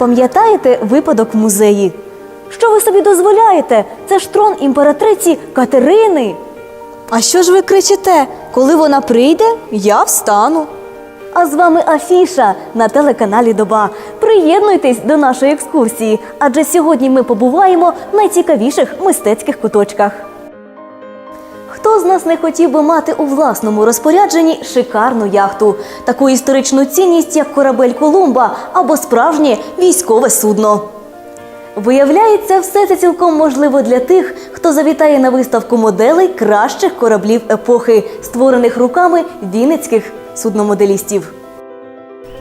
Пам'ятаєте випадок в музеї? Що ви собі дозволяєте? Це ж трон імператриці Катерини. А що ж ви кричите? Коли вона прийде, я встану. А з вами Афіша на телеканалі Доба. Приєднуйтесь до нашої екскурсії, адже сьогодні ми побуваємо в найцікавіших мистецьких куточках. Хто з нас не хотів би мати у власному розпорядженні шикарну яхту, таку історичну цінність, як корабель Колумба або справжнє військове судно? Виявляється, все це цілком можливо для тих, хто завітає на виставку моделей кращих кораблів епохи, створених руками вінницьких судномоделістів.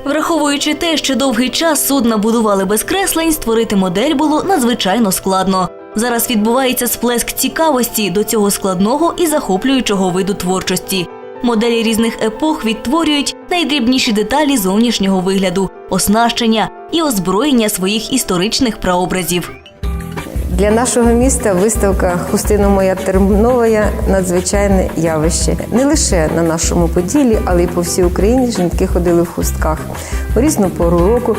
Враховуючи те, що довгий час судна будували без креслень, створити модель було надзвичайно складно. Зараз відбувається сплеск цікавості до цього складного і захоплюючого виду творчості. Моделі різних епох відтворюють найдрібніші деталі зовнішнього вигляду, оснащення і озброєння своїх історичних прообразів. Для нашого міста виставка Хустина моя термінова надзвичайне явище. Не лише на нашому поділі, але й по всій Україні жінки ходили в хустках у різну пору року.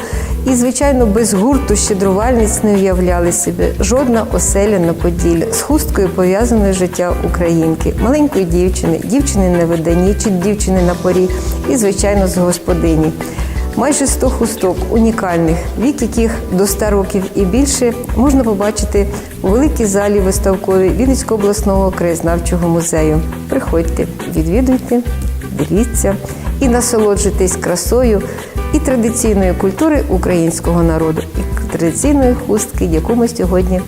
І, звичайно, без гурту щедрувальниць не уявляли собі жодна оселя на поділі з хусткою пов'язане життя українки, маленької дівчини, дівчини на виданні чи дівчини на порі, і, звичайно, з господині. Майже 100 хусток унікальних, вік яких до 100 років і більше можна побачити у великій залі виставковій Вінницького обласного краєзнавчого музею. Приходьте, відвідуйте, дивіться і насолоджуйтесь красою і традиційної культури українського народу, і традиційної хустки, яку ми сьогодні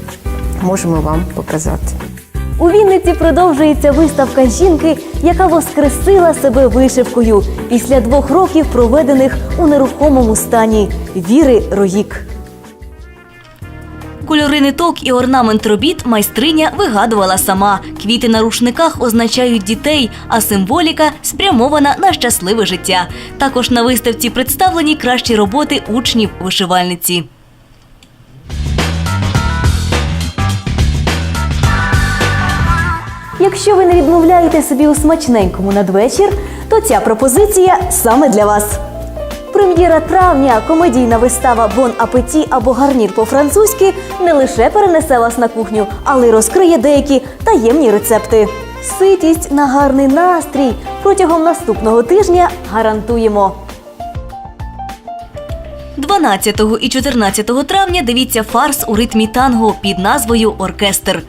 можемо вам показати. У Вінниці продовжується виставка жінки, яка воскресила себе вишивкою після двох років, проведених у нерухомому стані Віри Роїк. Кольори ниток і орнамент робіт майстриня вигадувала сама. Квіти на рушниках означають дітей, а символіка спрямована на щасливе життя. Також на виставці представлені кращі роботи учнів вишивальниці. Якщо ви не відмовляєте собі у смачненькому надвечір, то ця пропозиція саме для вас. Прем'єра травня, комедійна вистава Бон апеті або гарнір по-французьки не лише перенесе вас на кухню, але й розкриє деякі таємні рецепти. Ситість на гарний настрій протягом наступного тижня гарантуємо. 12 і 14 травня дивіться фарс у ритмі танго під назвою Оркестр.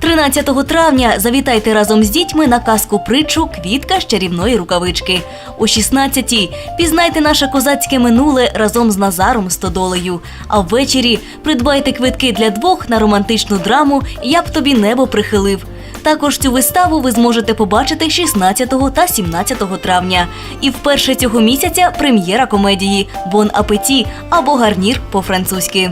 13 травня завітайте разом з дітьми на казку притчу Квітка з чарівної рукавички. О 16-й пізнайте наше козацьке минуле разом з Назаром Стодолею. А ввечері придбайте квитки для двох на романтичну драму Я б тобі небо прихилив. Також цю виставу ви зможете побачити 16 та 17 травня. І вперше цього місяця прем'єра комедії Бон апеті або гарнір по-французьки.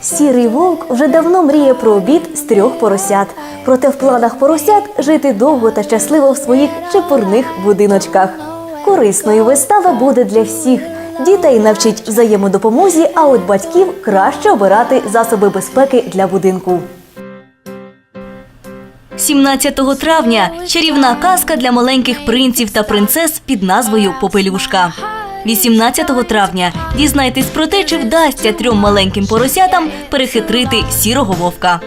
Сірий вовк вже давно мріє про обід з трьох поросят. Проте в планах поросят жити довго та щасливо в своїх чепурних будиночках. Корисною вистава буде для всіх. Дітей навчить взаємодопомозі, а от батьків краще обирати засоби безпеки для будинку. 17 травня чарівна казка для маленьких принців та принцес під назвою Попелюшка. 18 травня дізнайтесь про те, чи вдасться трьом маленьким поросятам перехитрити сірого вовка.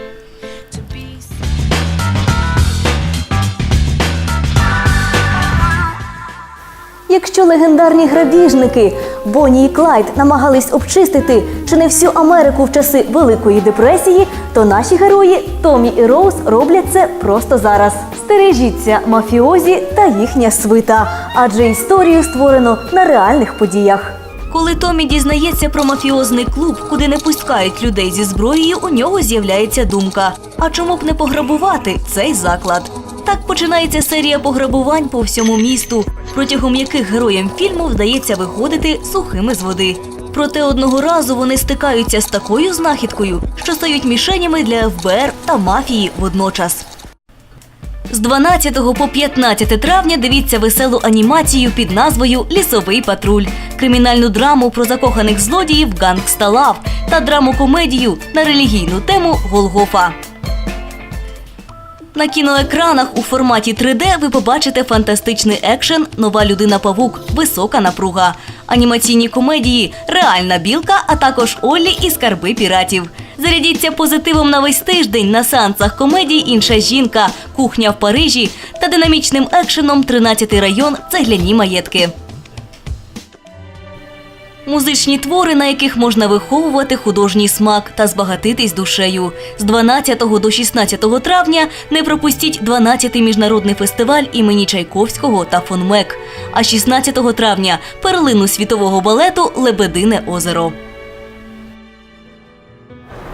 Якщо легендарні грабіжники Бонні і Клайд намагались обчистити чи не всю Америку в часи Великої депресії, то наші герої Томі і Роуз роблять це просто зараз. Стережіться мафіозі та їхня свита, адже історію створено на реальних подіях. Коли Томі дізнається про мафіозний клуб, куди не пускають людей зі зброєю, у нього з'являється думка: а чому б не пограбувати цей заклад? Так починається серія пограбувань по всьому місту, протягом яких героям фільму вдається виходити сухими з води. Проте одного разу вони стикаються з такою знахідкою, що стають мішенями для ФБР та мафії водночас. З 12 по 15 травня дивіться веселу анімацію під назвою Лісовий патруль, кримінальну драму про закоханих злодіїв Гангста Лав та драму-комедію на релігійну тему Голгофа. На кіноекранах у форматі 3D ви побачите фантастичний екшен Нова людина павук, висока напруга. анімаційні комедії Реальна білка, а також Оллі і скарби піратів. Зарядіться позитивом на весь тиждень на сеансах комедій Інша жінка, кухня в Парижі та динамічним екшеном 13-й район Цегляні маєтки. Музичні твори, на яких можна виховувати художній смак та збагатитись душею. З 12 до 16 травня не пропустіть 12-й міжнародний фестиваль імені Чайковського та фон Мек. А 16 травня перлину світового балету Лебедине озеро.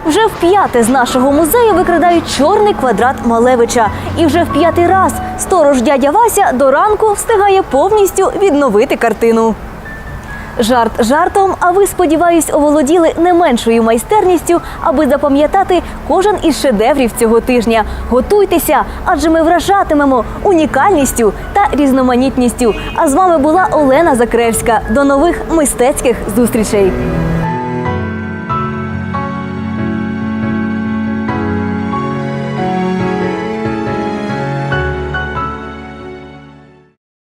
Вже в п'яте з нашого музею викрадають чорний квадрат Малевича. І вже в п'ятий раз сторож дядя Вася до ранку встигає повністю відновити картину. Жарт жартом, а ви, сподіваюсь, оволоділи не меншою майстерністю, аби запам'ятати кожен із шедеврів цього тижня. Готуйтеся, адже ми вражатимемо унікальністю та різноманітністю. А з вами була Олена Закревська. До нових мистецьких зустрічей.